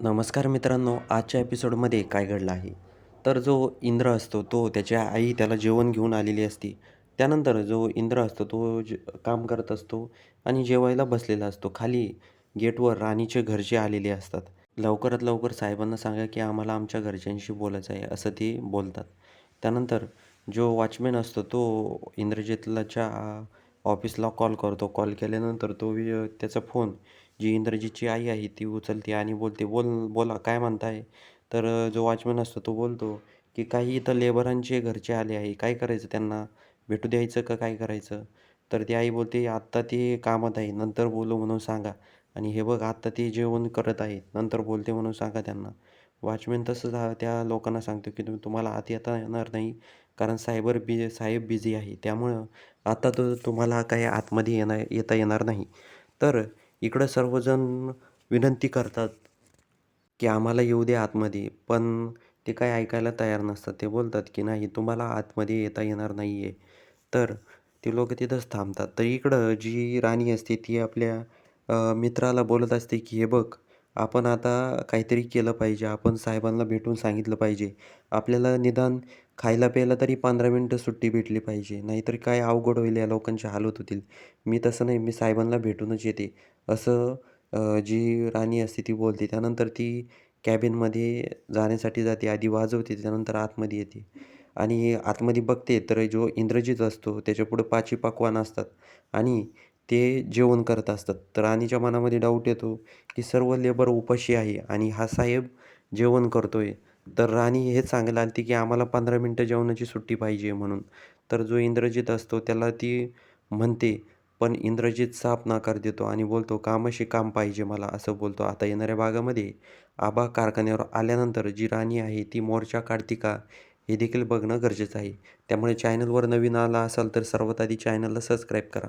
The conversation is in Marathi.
नमस्कार मित्रांनो आजच्या एपिसोडमध्ये काय घडलं आहे? तर जो इंद्र असतो तो त्याच्या आई त्याला जेवण घेऊन आलेली असते. त्यानंतर जो इंद्र असतो तो ज काम करत असतो आणि जेवायला बसलेला असतो. खाली गेटवर राणीचे घरचे आलेले असतात. लवकरात लवकर साहेबांना सांगा की आम्हाला आमच्या घरच्यांशी बोलायचं आहे असं ते बोलतात. त्यानंतर जो वॉचमॅन असतो तो इंद्रजितलाच्या ऑफिसला कॉल करतो. कॉल केल्यानंतर तो त्याचा फोन जी इंद्रजीतची आई आहे ती उचलते आणि बोलते बोल बोला काय म्हणताय? तर जो वॉचमन असतो तो बोलतो की काही इथं लेबरांचे घरचे आले आहे काय करायचं त्यांना? भेटू द्यायचं का काय करायचं? तर ती आई बोलते आत्ता ते कामात आहे नंतर बोलू म्हणून सांगा. आणि हे बघ आत्ता ते जेवण करत आहेत नंतर बोलते म्हणून सांगा त्यांना. वॉचमॅन तसं त्या लोकांना सांगतो की तुम्ही तुम्हाला आत येता येणार नाही कारण सायबर बी साहेब बिझी आहे त्यामुळं आता तर तुम्हाला काही आतमध्ये येणार येता येणार नाही. तर इकडं सर्वजण विनंती करतात की आम्हाला येऊ दे आतमध्ये पण ते काय ऐकायला तयार नसतात. ते बोलतात की नाही तुम्हाला आतमध्ये येता येणार नाही आहे तर ती लोकं तिथंच थांबतात. तर इकडं जी राणी असते ती आपल्या मित्राला बोलत असते की हे बघ आपण आता काहीतरी केलं पाहिजे. आपण साहेबांना भेटून सांगितलं पाहिजे. आपल्याला निदान खायला प्यायला तरी पंधरा मिनटं सुट्टी भेटली पाहिजे. नाहीतर काय अवघड होईल या लोकांचे हाल होत होतील. मी तसं नाही. मी साहेबांना भेटूनच येते. असं जी राणी असते ती बोलते. त्यानंतर ती कॅबिनमध्ये जाण्यासाठी जाते. आधी वाजवते त्यानंतर आतमध्ये येते. आणि आतमध्ये बघते तर जो इंद्रजित असतो त्याच्यापुढं पाची पकवान असतात आणि ते जेवण करत असतात. तर राणीच्या मनामध्ये डाऊट येतो की सर्व लेबर उपाशी आहे आणि हा साहेब जेवण करतो आहे तर राणी हेच सांगायला आली की आम्हाला पंधरा मिनटं जेवणाची सुट्टी पाहिजे म्हणून. तर जो इंद्रजित असतो त्याला ती म्हणते पण इंद्रजित साफ नकार देतो आणि बोलतो कामाशी काम पाहिजे मला असं बोलतो. आता येणाऱ्या भागामध्ये आबा कारखान्यावर आल्यानंतर जी राणी आहे ती मोर्चा काढते का हे देखील बघणं गरजेचं आहे. त्यामुळे चॅनलवर नवीन आला असाल तर सर्वात आधी चॅनलला सबस्क्राईब करा.